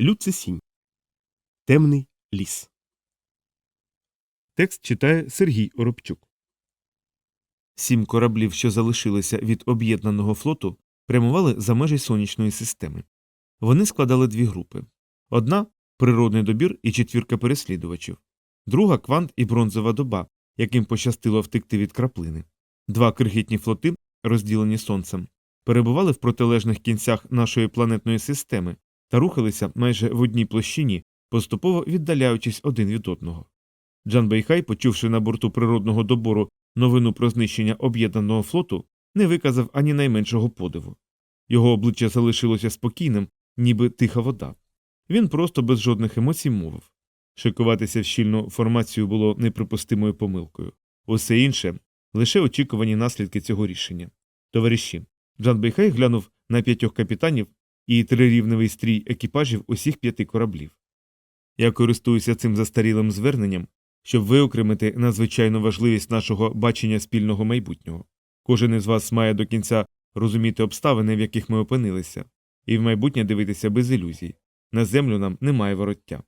Люцисінь. Темний ліс. Текст читає Сергій Оробчук. Сім кораблів, що залишилися від об'єднаного флоту, прямували за межі сонячної системи. Вони складали дві групи: одна природний добір і четвірка переслідувачів, друга квант і бронзова доба, яким пощастило втекти від краплини. Два крихітні флоти, розділені сонцем, перебували в протилежних кінцях нашої планетної системи та рухалися майже в одній площині, поступово віддаляючись один від одного. Джан Бейхай, почувши на борту природного добору новину про знищення об'єднаного флоту, не виказав ані найменшого подиву. Його обличчя залишилося спокійним, ніби тиха вода. Він просто без жодних емоцій мовив. Шикуватися в щільну формацію було неприпустимою помилкою. Усе інше лише очікувані наслідки цього рішення. Товариші, Джан Бейхай глянув на п'ятьох капітанів і трирівневий стрій екіпажів усіх п'яти кораблів. Я користуюся цим застарілим зверненням, щоб виокремити надзвичайну важливість нашого бачення спільного майбутнього. Кожен із вас має до кінця розуміти обставини, в яких ми опинилися, і в майбутнє дивитися без ілюзій. На землю нам немає вороття.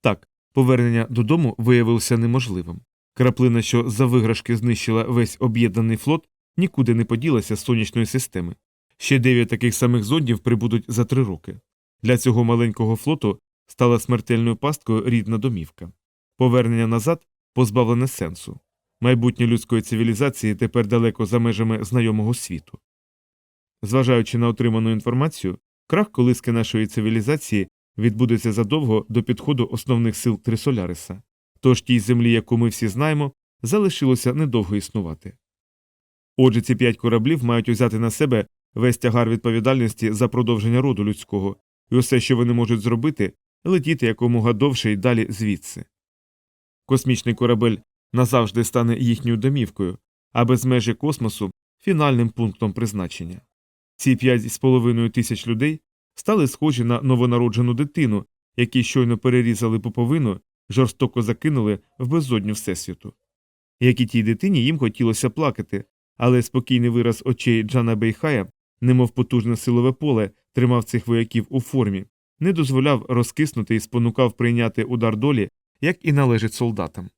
Так, повернення додому виявилося неможливим. Краплина, що за виграшки знищила весь об'єднаний флот, нікуди не поділася з сонячної системи. Ще дев'ять таких самих зондів прибудуть за три роки. Для цього маленького флоту стала смертельною пасткою рідна домівка. Повернення назад позбавлене сенсу. Майбутнє людської цивілізації тепер далеко за межами знайомого світу. Зважаючи на отриману інформацію, крах колиски нашої цивілізації відбудеться задовго до підходу основних сил Трисоляриса. Тож тій землі, яку ми всі знаємо, залишилося недовго існувати. Отже, ці п'ять кораблів мають узяти на себе весь тягар відповідальності за продовження роду людського, і усе, що вони можуть зробити, летіти якомога довше й далі звідси. Космічний корабель назавжди стане їхньою домівкою, а без межі космосу фінальним пунктом призначення. Ці п'ять з половиною тисяч людей стали схожі на новонароджену дитину, які щойно перерізали пуповину, жорстоко закинули в безодню Всесвіту. Як і тій дитині їм хотілося плакати, але спокійний вираз очей Джана Бейхая, немов потужне силове поле, тримав цих вояків у формі, не дозволяв розкиснути і спонукав прийняти удар долі, як і належить солдатам.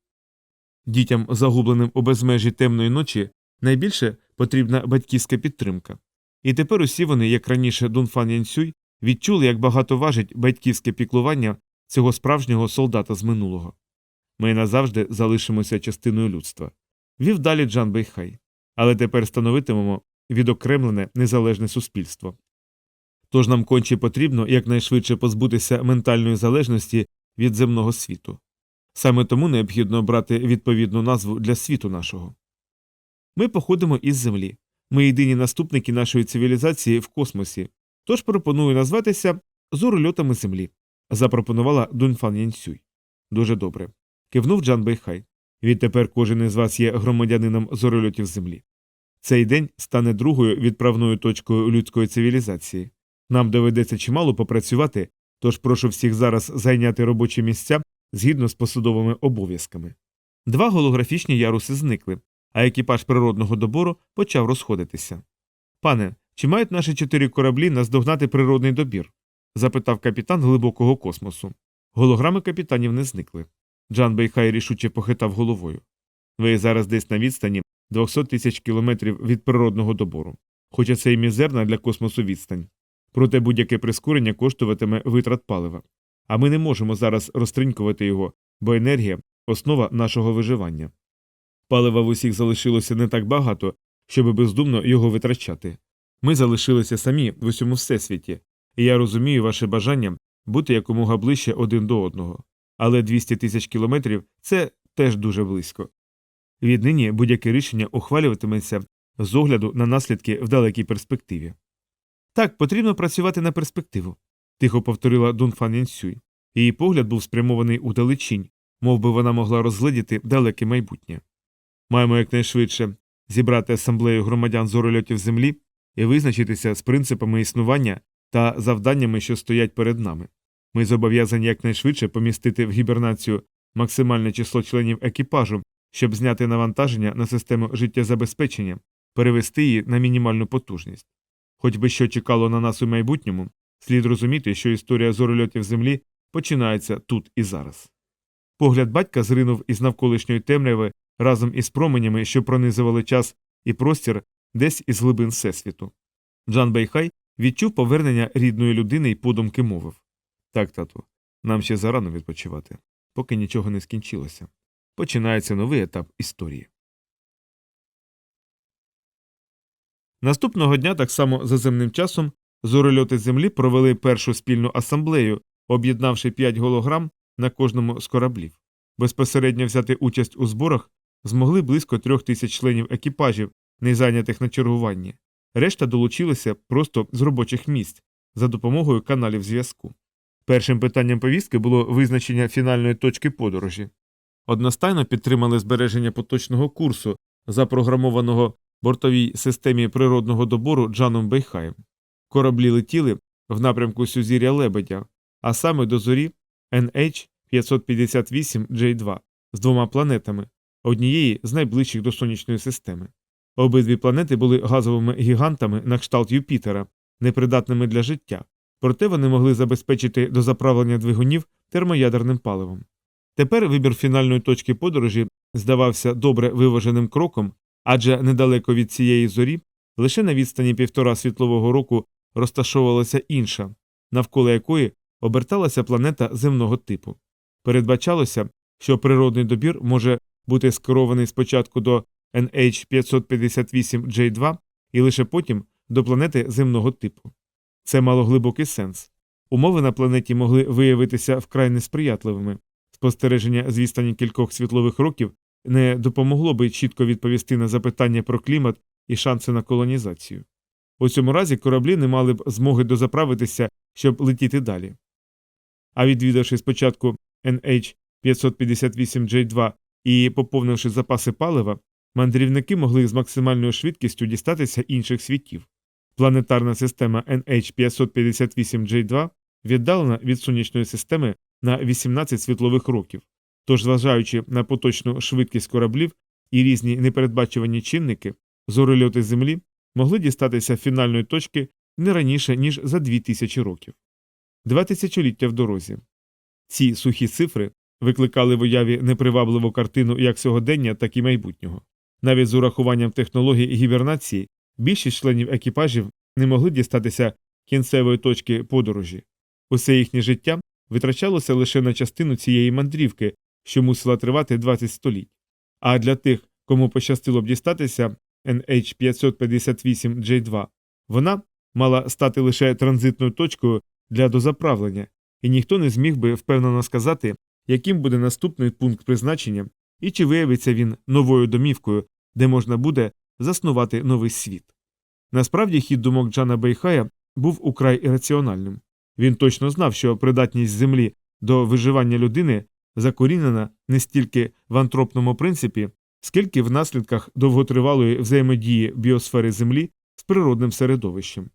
Дітям, загубленим у безмежі темної ночі, найбільше потрібна батьківська підтримка. І тепер усі вони, як раніше Дунфан Янсюй, відчули, як багато важить батьківське піклування цього справжнього солдата з минулого. Ми назавжди залишимося частиною людства. Вів далі Джан Бейхай. Але тепер становитимемо відокремлене незалежне суспільство. Тож нам конче потрібно якнайшвидше позбутися ментальної залежності від земного світу. Саме тому необхідно обрати відповідну назву для світу нашого. Ми походимо із землі. Ми єдині наступники нашої цивілізації в космосі, тож пропоную назватися зорольотами землі, запропонувала Дунфан Янсюй. Дуже добре. Кивнув Джан Бейхай. Відтепер кожен із вас є громадянином зорольотів землі. Цей день стане другою відправною точкою людської цивілізації. Нам доведеться чимало попрацювати, тож прошу всіх зараз зайняти робочі місця згідно з посадовими обов'язками. Два голографічні яруси зникли, а екіпаж природного добору почав розходитися. Пане, чи мають наші чотири кораблі наздогнати природний добір? запитав капітан глибокого космосу. Голограми капітанів не зникли. Джан Бейхай рішуче похитав головою. Ви зараз десь на відстані 200 тисяч кілометрів від природного добору, хоча це й мізерна для космосу відстань. Проте будь-яке прискорення коштуватиме витрат палива. А ми не можемо зараз розтринькувати його, бо енергія основа нашого виживання. Палива в усіх залишилося не так багато, щоб бездумно його витрачати. Ми залишилися самі в усьому всесвіті, і я розумію ваше бажання бути якомога ближче один до одного. Але 200 тисяч кілометрів це теж дуже близько. Віднині будь-яке рішення ухвалюватиметься з огляду на наслідки в далекій перспективі. Так, потрібно працювати на перспективу, тихо повторила Дунфан Янсюй. Її погляд був спрямований у далечінь, мов би вона могла розгледіти далеке майбутнє. Маємо якнайшвидше зібрати асамблею громадян зорольотів землі і визначитися з принципами існування та завданнями, що стоять перед нами. Ми зобов'язані якнайшвидше помістити в гібернацію максимальне число членів екіпажу, щоб зняти навантаження на систему життєзабезпечення, перевести її на мінімальну потужність. Хоч би що чекало на нас у майбутньому, Слід розуміти, що історія зорольотів Землі починається тут і зараз. Погляд батька зринув із навколишньої темряви разом із променями, що пронизували час і простір десь із глибин Всесвіту. Джан Бейхай відчув повернення рідної людини і подумки мовив Так, тату, нам ще зарано відпочивати, поки нічого не скінчилося. Починається новий етап історії. Наступного дня, так само за земним часом, зорольоти Землі провели першу спільну асамблею, об'єднавши п'ять голограм на кожному з кораблів. Безпосередньо взяти участь у зборах змогли близько трьох тисяч членів екіпажів, не зайнятих на чергуванні. Решта долучилися просто з робочих місць за допомогою каналів зв'язку. Першим питанням повістки було визначення фінальної точки подорожі. Одностайно підтримали збереження поточного курсу, запрограмованого бортовій системі природного добору Джаном Бейхаєм. Кораблі летіли в напрямку Сюзір'я Лебедя, а саме до зорі NH558J2 з двома планетами, однієї з найближчих до сонячної системи. Обидві планети були газовими гігантами на кшталт Юпітера, непридатними для життя, проте вони могли забезпечити дозаправлення двигунів термоядерним паливом. Тепер вибір фінальної точки подорожі здавався добре виваженим кроком, адже недалеко від цієї зорі, лише на відстані півтора світлового року розташовувалася інша, навколо якої оберталася планета земного типу. Передбачалося, що природний добір може бути скерований спочатку до NH558J2 і лише потім до планети земного типу. Це мало глибокий сенс. Умови на планеті могли виявитися вкрай несприятливими. Спостереження з відстані кількох світлових років не допомогло би чітко відповісти на запитання про клімат і шанси на колонізацію. У цьому разі кораблі не мали б змоги дозаправитися, щоб летіти далі. А відвідавши спочатку NH558J2 і поповнивши запаси палива, мандрівники могли з максимальною швидкістю дістатися інших світів. Планетарна система NH558J2 віддалена від сонячної системи на 18 світлових років, тож, зважаючи на поточну швидкість кораблів і різні непередбачувані чинники, зорольоти Землі могли дістатися фінальної точки не раніше, ніж за 2000 років. Два тисячоліття в дорозі. Ці сухі цифри викликали в уяві непривабливу картину як сьогодення, так і майбутнього. Навіть з урахуванням технологій гібернації більшість членів екіпажів не могли дістатися кінцевої точки подорожі. Усе їхнє життя витрачалося лише на частину цієї мандрівки, що мусила тривати 20 століть. А для тих, кому пощастило б дістатися NH558J2, вона мала стати лише транзитною точкою для дозаправлення, і ніхто не зміг би впевнено сказати, яким буде наступний пункт призначення і чи виявиться він новою домівкою, де можна буде заснувати новий світ. Насправді хід думок Джана Бейхая був украй ірраціональним. Він точно знав, що придатність Землі до виживання людини закорінена не стільки в антропному принципі, скільки в наслідках довготривалої взаємодії біосфери Землі з природним середовищем.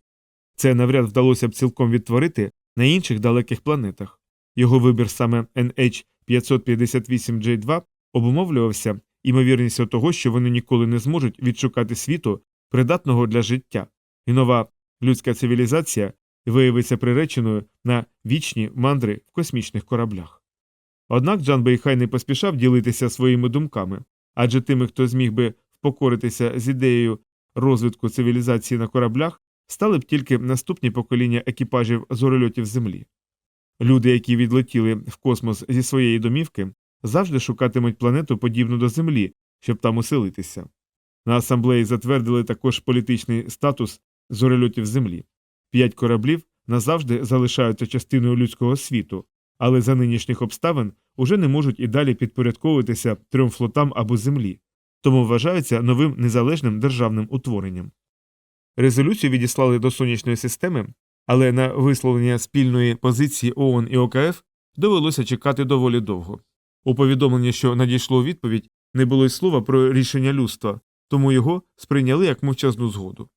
Це навряд вдалося б цілком відтворити на інших далеких планетах. Його вибір саме NH558J2 обумовлювався імовірністю того, що вони ніколи не зможуть відшукати світу, придатного для життя, і нова людська цивілізація виявиться приреченою на вічні мандри в космічних кораблях. Однак Джан Бейхай не поспішав ділитися своїми думками, адже тими, хто зміг би впокоритися з ідеєю розвитку цивілізації на кораблях, стали б тільки наступні покоління екіпажів зорольотів Землі. Люди, які відлетіли в космос зі своєї домівки, завжди шукатимуть планету подібну до Землі, щоб там оселитися. На асамблеї затвердили також політичний статус зорольотів Землі. П'ять кораблів назавжди залишаються частиною людського світу, але за нинішніх обставин уже не можуть і далі підпорядковуватися трьом флотам або землі, тому вважаються новим незалежним державним утворенням. Резолюцію відіслали до сонячної системи, але на висловлення спільної позиції ООН і ОКФ довелося чекати доволі довго. У повідомленні, що надійшло відповідь, не було й слова про рішення людства, тому його сприйняли як мовчазну згоду.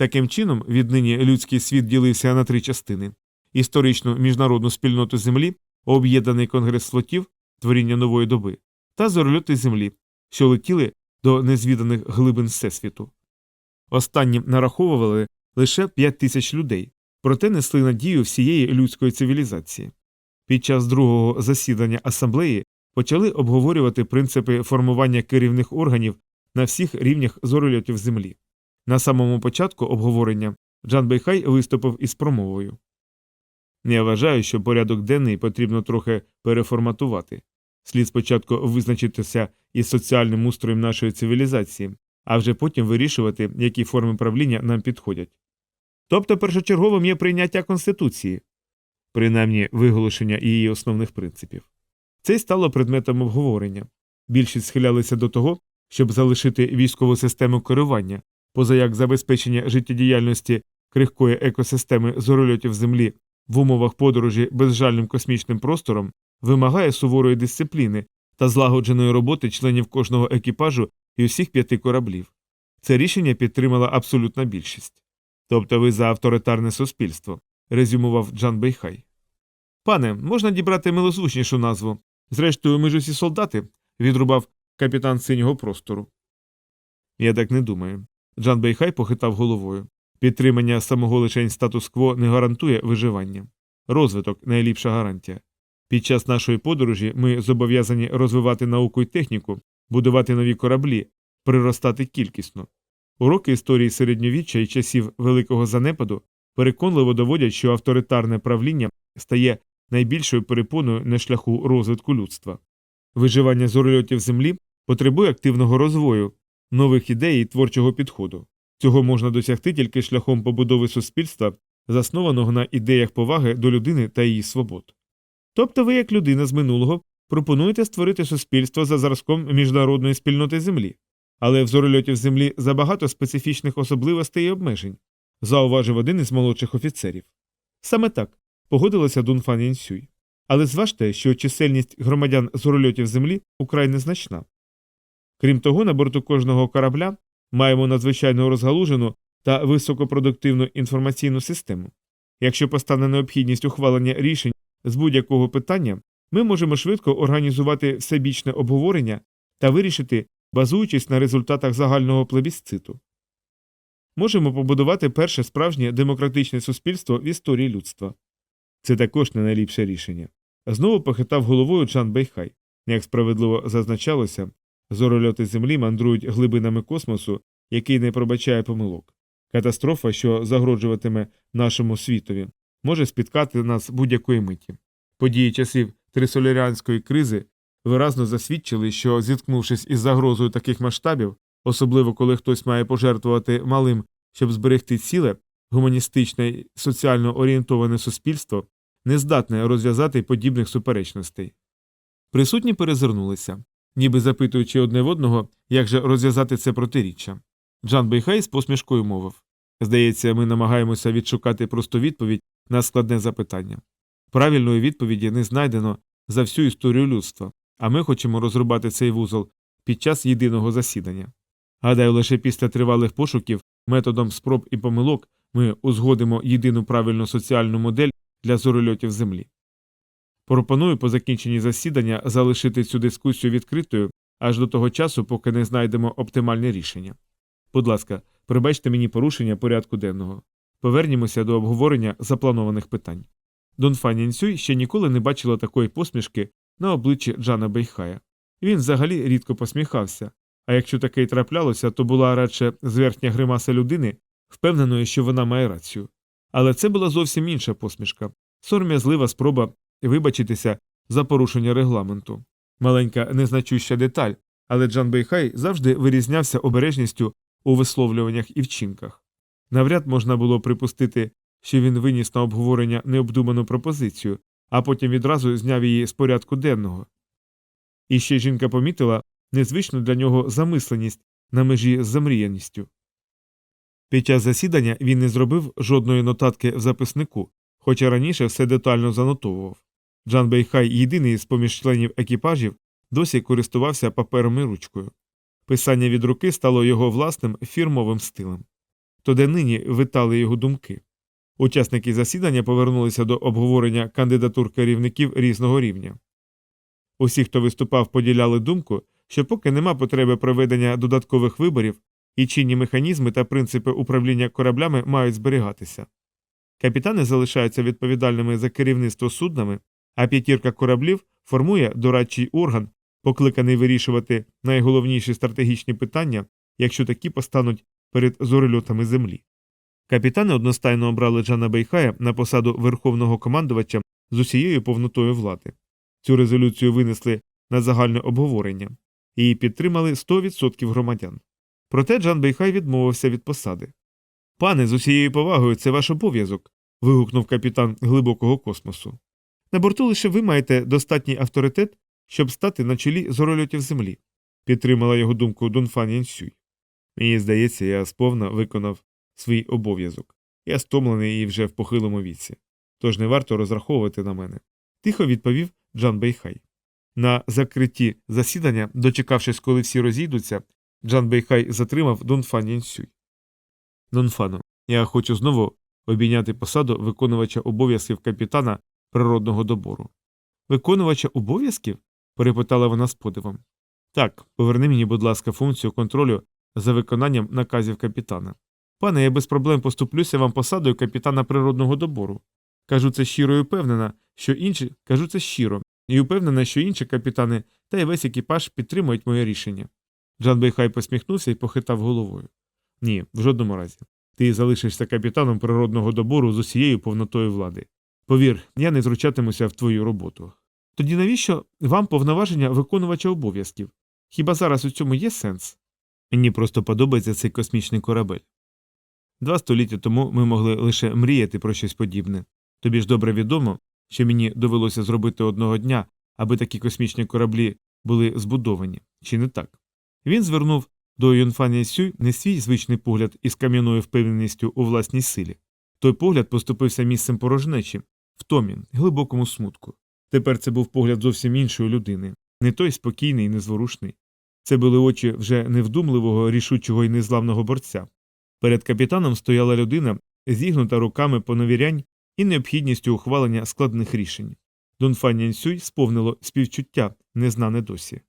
Таким чином, віднині людський світ ділився на три частини історичну міжнародну спільноту Землі, об'єднаний конгрес флотів, творіння нової доби, та зорольоти Землі, що летіли до незвіданих глибин Всесвіту. Останні нараховували лише 5 тисяч людей, проте несли надію всієї людської цивілізації. Під час другого засідання асамблеї почали обговорювати принципи формування керівних органів на всіх рівнях зорольотів землі. На самому початку обговорення Джан Бейхай виступив із промовою. Я вважаю, що порядок денний потрібно трохи переформатувати. Слід спочатку визначитися із соціальним устроєм нашої цивілізації, а вже потім вирішувати, які форми правління нам підходять. Тобто першочерговим є прийняття Конституції, принаймні виголошення її основних принципів. Це й стало предметом обговорення. Більшість схилялися до того, щоб залишити військову систему керування, поза як забезпечення життєдіяльності крихкої екосистеми зорольотів Землі в умовах подорожі безжальним космічним простором вимагає суворої дисципліни та злагодженої роботи членів кожного екіпажу і усіх п'яти кораблів. Це рішення підтримала абсолютна більшість. Тобто ви за авторитарне суспільство, резюмував Джан Бейхай. Пане, можна дібрати милозвучнішу назву. Зрештою, ми ж усі солдати, відрубав капітан синього простору. Я так не думаю. Джан Бейхай похитав головою. Підтримання самого лишень статус-кво не гарантує виживання. Розвиток найліпша гарантія. Під час нашої подорожі ми зобов'язані розвивати науку і техніку, будувати нові кораблі, приростати кількісно. Уроки історії середньовіччя і часів великого занепаду переконливо доводять, що авторитарне правління стає найбільшою перепоною на шляху розвитку людства. Виживання зорольотів землі потребує активного розвою, нових ідей і творчого підходу. Цього можна досягти тільки шляхом побудови суспільства, заснованого на ідеях поваги до людини та її свобод. Тобто ви, як людина з минулого, пропонуєте створити суспільство за зразком міжнародної спільноти землі, але в зорольотів землі забагато специфічних особливостей і обмежень, зауважив один із молодших офіцерів. Саме так погодилася Дун Фан Янсюй. Але зважте, що чисельність громадян зорольотів землі украй незначна. Крім того, на борту кожного корабля маємо надзвичайно розгалужену та високопродуктивну інформаційну систему. Якщо постане необхідність ухвалення рішень з будь-якого питання, ми можемо швидко організувати всебічне обговорення та вирішити, базуючись на результатах загального плебісциту. Можемо побудувати перше справжнє демократичне суспільство в історії людства. Це також не найліпше рішення. Знову похитав головою Чан Бейхай. Як справедливо зазначалося, зорольоти землі мандрують глибинами космосу, який не пробачає помилок. Катастрофа, що загрожуватиме нашому світові, може спіткати нас будь-якої миті. Події часів трисоляріанської кризи виразно засвідчили, що, зіткнувшись із загрозою таких масштабів, особливо коли хтось має пожертвувати малим, щоб зберегти ціле, гуманістичне і соціально орієнтоване суспільство, не здатне розв'язати подібних суперечностей. Присутні перезирнулися, ніби запитуючи одне в одного, як же розв'язати це протиріччя. Джан Бейхай з посмішкою мовив Здається, ми намагаємося відшукати просту відповідь на складне запитання. Правильної відповіді не знайдено за всю історію людства, а ми хочемо розрубати цей вузол під час єдиного засідання. Гадаю, лише після тривалих пошуків, методом спроб і помилок, ми узгодимо єдину правильну соціальну модель для зорольотів Землі. Пропоную по закінченні засідання залишити цю дискусію відкритою аж до того часу, поки не знайдемо оптимальне рішення. Будь ласка, прибачте мені порушення порядку денного. Повернімося до обговорення запланованих питань. Дон Фанінсюй ще ніколи не бачила такої посмішки на обличчі Джана Бейхая. Він взагалі рідко посміхався, а якщо таке й траплялося, то була радше зверхня гримаса людини, впевненої, що вона має рацію. Але це була зовсім інша посмішка, сором'язлива спроба вибачитися за порушення регламенту. Маленька незначуща деталь, але Джан Бейхай завжди вирізнявся обережністю у висловлюваннях і вчинках. Навряд можна було припустити, що він виніс на обговорення необдуману пропозицію, а потім відразу зняв її з порядку денного. І ще жінка помітила незвичну для нього замисленість на межі з замріяністю. Під час засідання він не зробив жодної нотатки в записнику, хоча раніше все детально занотовував. Джан Бейхай, єдиний з поміж членів екіпажів, досі користувався папером і ручкою. Писання від руки стало його власним фірмовим стилем. То де нині витали його думки. Учасники засідання повернулися до обговорення кандидатур керівників різного рівня. Усі, хто виступав, поділяли думку, що поки нема потреби проведення додаткових виборів, і чинні механізми та принципи управління кораблями мають зберігатися. Капітани залишаються відповідальними за керівництво суднами, а п'ятірка кораблів формує дорадчий орган, покликаний вирішувати найголовніші стратегічні питання, якщо такі постануть перед зорильотами землі. Капітани одностайно обрали Джана Бейхая на посаду верховного командувача з усією повнотою влади. Цю резолюцію винесли на загальне обговорення. Її підтримали 100% громадян. Проте Джан Бейхай відмовився від посади. Пане, з усією повагою, це ваш обов'язок. вигукнув капітан глибокого космосу. На борту лише ви маєте достатній авторитет, щоб стати на чолі зорольотів землі, підтримала його думку Дунфан Янсюй. Мені здається, я сповна виконав свій обов'язок. Я стомлений і вже в похилому віці. Тож не варто розраховувати на мене. Тихо відповів Джан Бейхай. На закритті засідання, дочекавшись, коли всі розійдуться, Джан Бейхай затримав Дунфан Янсюй. Дунфану, я хочу знову обійняти посаду виконувача обов'язків капітана природного добору. Виконувача обов'язків? перепитала вона з подивом. Так, поверни мені, будь ласка, функцію контролю за виконанням наказів капітана. Пане, я без проблем поступлюся вам посадою капітана природного добору. Кажу це щиро і впевнена, що інші кажу це щиро, і впевнена, що інші капітани та й весь екіпаж підтримують моє рішення. Джан Бейхай посміхнувся і похитав головою. Ні, в жодному разі. Ти залишишся капітаном природного добору з усією повнотою влади. Повір, я не втручатимуся в твою роботу. Тоді навіщо вам повноваження виконувача обов'язків? Хіба зараз у цьому є сенс? Мені просто подобається цей космічний корабель. Два століття тому ми могли лише мріяти про щось подібне. Тобі ж добре відомо, що мені довелося зробити одного дня, аби такі космічні кораблі були збудовані, чи не так? Він звернув до Юнфані Сюй не свій звичний погляд із кам'яною впевненістю у власній силі. Той погляд поступився місцем порожнечі, втомі, глибокому смутку. Тепер це був погляд зовсім іншої людини, не той спокійний і незворушний. Це були очі вже невдумливого, рішучого і незламного борця. Перед капітаном стояла людина, зігнута руками поневірянь і необхідністю ухвалення складних рішень. Дунфан Янсюй сповнило співчуття, незнане досі.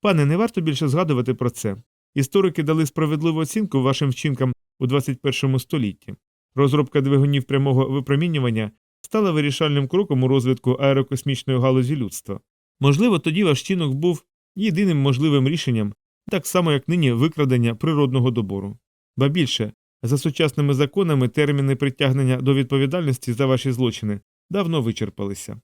Пане, не варто більше згадувати про це. Історики дали справедливу оцінку вашим вчинкам у 21 столітті. Розробка двигунів прямого випромінювання стала вирішальним кроком у розвитку аерокосмічної галузі людства. Можливо, тоді ваш чинок був єдиним можливим рішенням, так само як нині викрадення природного добору. Ба більше, за сучасними законами терміни притягнення до відповідальності за ваші злочини давно вичерпалися.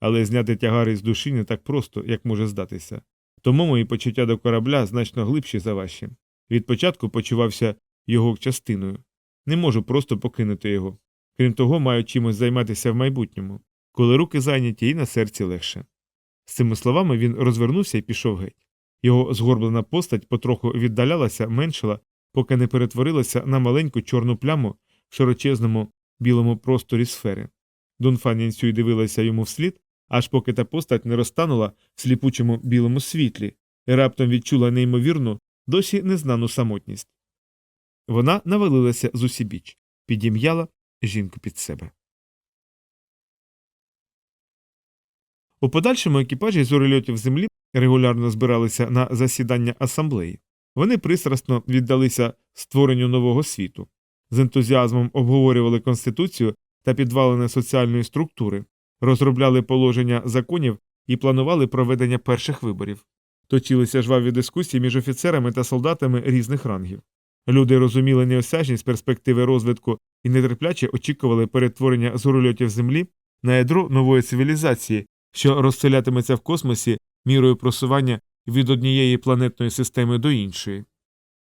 Але зняти тягари з душі не так просто, як може здатися. Тому мої почуття до корабля значно глибші за ваші. Від початку почувався його частиною. Не можу просто покинути його. Крім того, маю чимось займатися в майбутньому, коли руки зайняті і на серці легше. З цими словами він розвернувся і пішов геть. Його згорблена постать потроху віддалялася, меншила, поки не перетворилася на маленьку чорну пляму в широчезному білому просторі сфери. Дунфан Янсюй дивилася йому вслід, аж поки та постать не розтанула в сліпучому білому світлі і раптом відчула неймовірну, досі незнану самотність. Вона навалилася з усібіч, підім'яла жінку під себе. У подальшому екіпажі зорильотів землі регулярно збиралися на засідання асамблеї. Вони пристрасно віддалися створенню нового світу, з ентузіазмом обговорювали конституцію та підвалини соціальної структури, розробляли положення законів і планували проведення перших виборів. Точилися жваві дискусії між офіцерами та солдатами різних рангів. Люди розуміли неосяжність перспективи розвитку і нетерпляче очікували перетворення зорольотів землі на ядро нової цивілізації, що розселятиметься в космосі мірою просування від однієї планетної системи до іншої.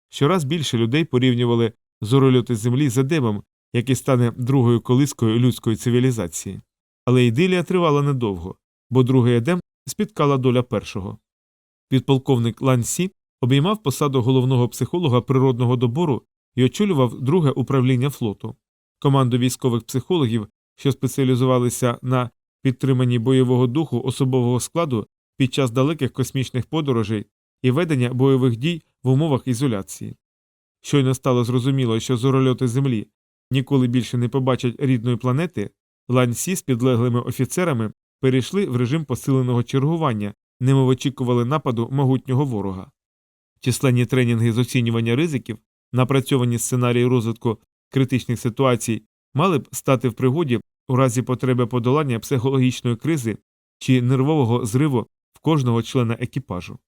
Щораз більше людей порівнювали зорольоти землі з Едемом, який стане другою колискою людської цивілізації. Але ідилія тривала недовго, бо другий Едем спіткала доля першого. Підполковник Лан Сі обіймав посаду головного психолога природного добору і очолював друге управління флоту. Команду військових психологів, що спеціалізувалися на підтриманні бойового духу особового складу під час далеких космічних подорожей і ведення бойових дій в умовах ізоляції. Щойно стало зрозуміло, що зорольоти Землі ніколи більше не побачать рідної планети, ланьсі з підлеглими офіцерами перейшли в режим посиленого чергування, немов очікували нападу могутнього ворога. Численні тренінги з оцінювання ризиків, напрацьовані сценарії розвитку критичних ситуацій мали б стати в пригоді у разі потреби подолання психологічної кризи чи нервового зриву в кожного члена екіпажу.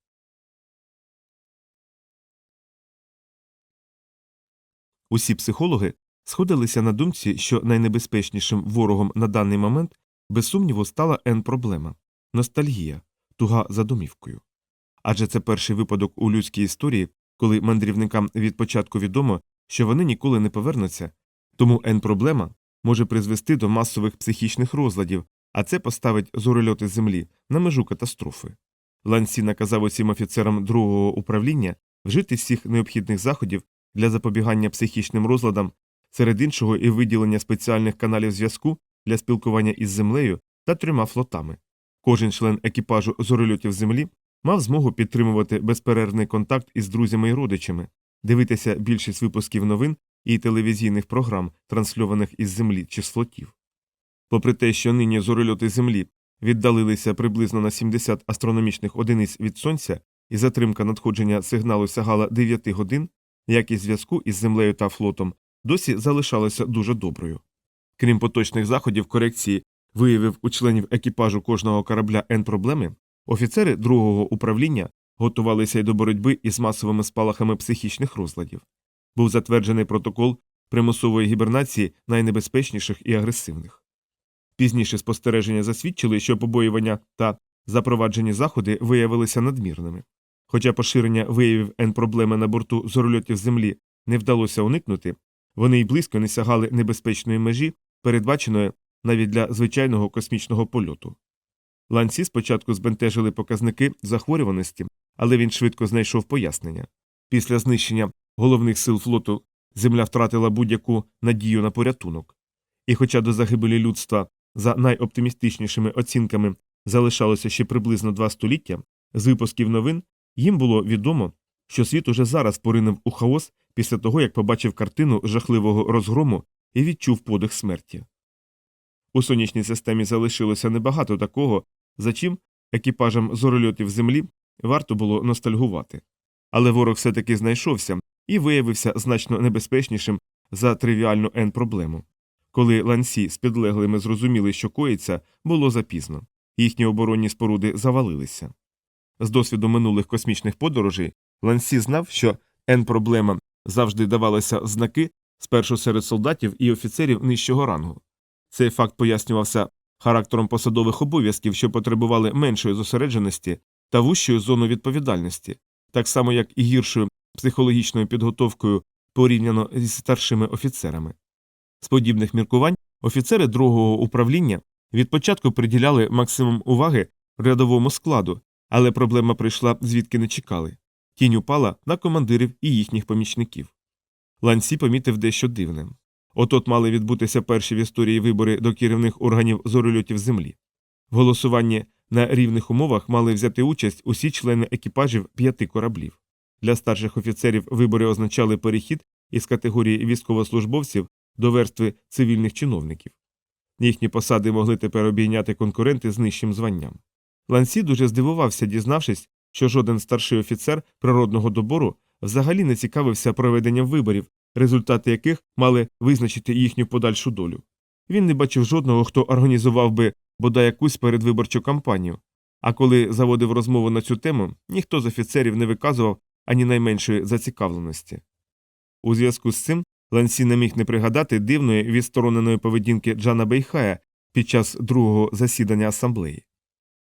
Усі психологи сходилися на думці, що найнебезпечнішим ворогом на даний момент без сумніву стала Н проблема ностальгія, туга за домівкою. Адже це перший випадок у людській історії, коли мандрівникам від початку відомо, що вони ніколи не повернуться, тому Н проблема може призвести до масових психічних розладів, а це поставить зорольоти землі на межу катастрофи. Лансі наказав усім офіцерам другого управління вжити всіх необхідних заходів для запобігання психічним розладам, серед іншого і виділення спеціальних каналів зв'язку для спілкування із землею та трьома флотами. Кожен член екіпажу зорольотів землі мав змогу підтримувати безперервний контакт із друзями і родичами, дивитися більшість випусків новин і телевізійних програм, трансльованих із землі чи з флотів. Попри те, що нині зорольоти землі віддалилися приблизно на 70 астрономічних одиниць від сонця, і затримка надходження сигналу сягала 9 годин, якість зв'язку із землею та флотом досі залишалася дуже доброю. Крім поточних заходів корекції, виявив у членів екіпажу кожного корабля N проблеми, офіцери другого управління готувалися й до боротьби із масовими спалахами психічних розладів. Був затверджений протокол примусової гібернації найнебезпечніших і агресивних. Пізніше спостереження засвідчили, що побоювання та запроваджені заходи виявилися надмірними. Хоча поширення виявів N проблеми на борту зорольотів землі не вдалося уникнути, вони й близько не сягали небезпечної межі, передбаченої навіть для звичайного космічного польоту. Ланці спочатку збентежили показники захворюваності, але він швидко знайшов пояснення. Після знищення головних сил флоту земля втратила будь-яку надію на порятунок. І хоча до загибелі людства за найоптимістичнішими оцінками залишалося ще приблизно два століття, з випусків новин їм було відомо, що світ уже зараз поринув у хаос після того, як побачив картину жахливого розгрому і відчув подих смерті. У сонячній системі залишилося небагато такого, за чим екіпажам зорольотів землі варто було ностальгувати. Але ворог все таки знайшовся і виявився значно небезпечнішим за тривіальну N проблему. Коли ланці з підлеглими зрозуміли, що коїться, було запізно, їхні оборонні споруди завалилися. З досвіду минулих космічних подорожей Лансі знав, що N проблема завжди давалася знаки спершу серед солдатів і офіцерів нижчого рангу. Цей факт пояснювався характером посадових обов'язків, що потребували меншої зосередженості та вущої зону відповідальності, так само як і гіршою психологічною підготовкою порівняно зі старшими офіцерами. З подібних міркувань офіцери другого управління від початку приділяли максимум уваги рядовому складу, але проблема прийшла звідки не чекали. Тінь упала на командирів і їхніх помічників. Лансі помітив дещо дивне. От-от мали відбутися перші в історії вибори до керівних органів зорольотів землі. В голосуванні на рівних умовах мали взяти участь усі члени екіпажів п'яти кораблів. Для старших офіцерів вибори означали перехід із категорії військовослужбовців до верстви цивільних чиновників. Їхні посади могли тепер обійняти конкуренти з нижчим званням. Лансі дуже здивувався, дізнавшись, що жоден старший офіцер природного добору взагалі не цікавився проведенням виборів, результати яких мали визначити їхню подальшу долю. Він не бачив жодного, хто організував би бодай якусь передвиборчу кампанію, а коли заводив розмову на цю тему, ніхто з офіцерів не виказував ані найменшої зацікавленості. У зв'язку з цим Лансі не міг не пригадати дивної відстороненої поведінки Джана Бейхая під час другого засідання асамблеї.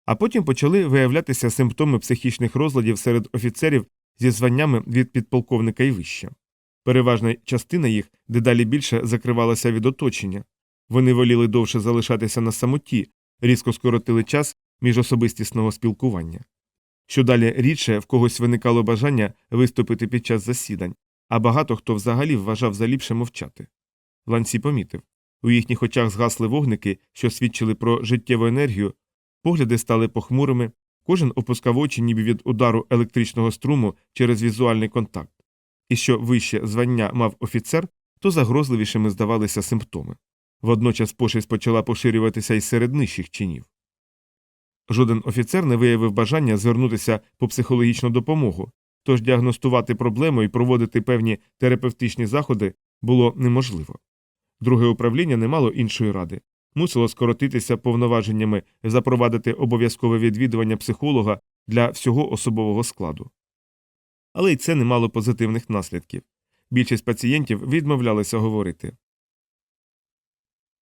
А потім почали виявлятися симптоми психічних розладів серед офіцерів зі званнями від підполковника і вище. Переважна частина їх дедалі більше закривалася від оточення. Вони воліли довше залишатися на самоті, різко скоротили час міжособистісного спілкування. Що далі рідше в когось виникало бажання виступити під час засідань, а багато хто взагалі вважав за ліпше мовчати. Лансі помітив у їхніх очах згасли вогники, що свідчили про життєву енергію, погляди стали похмурими, кожен опускав очі ніби від удару електричного струму через візуальний контакт. І що вище звання мав офіцер, то загрозливішими здавалися симптоми. Водночас пошесть почала поширюватися й серед нижчих чинів. Жоден офіцер не виявив бажання звернутися по психологічну допомогу, тож діагностувати проблему і проводити певні терапевтичні заходи було неможливо. Друге управління не мало іншої ради. Мусило скоротитися повноваженнями запровадити обов'язкове відвідування психолога для всього особового складу. Але й це не мало позитивних наслідків. Більшість пацієнтів відмовлялися говорити.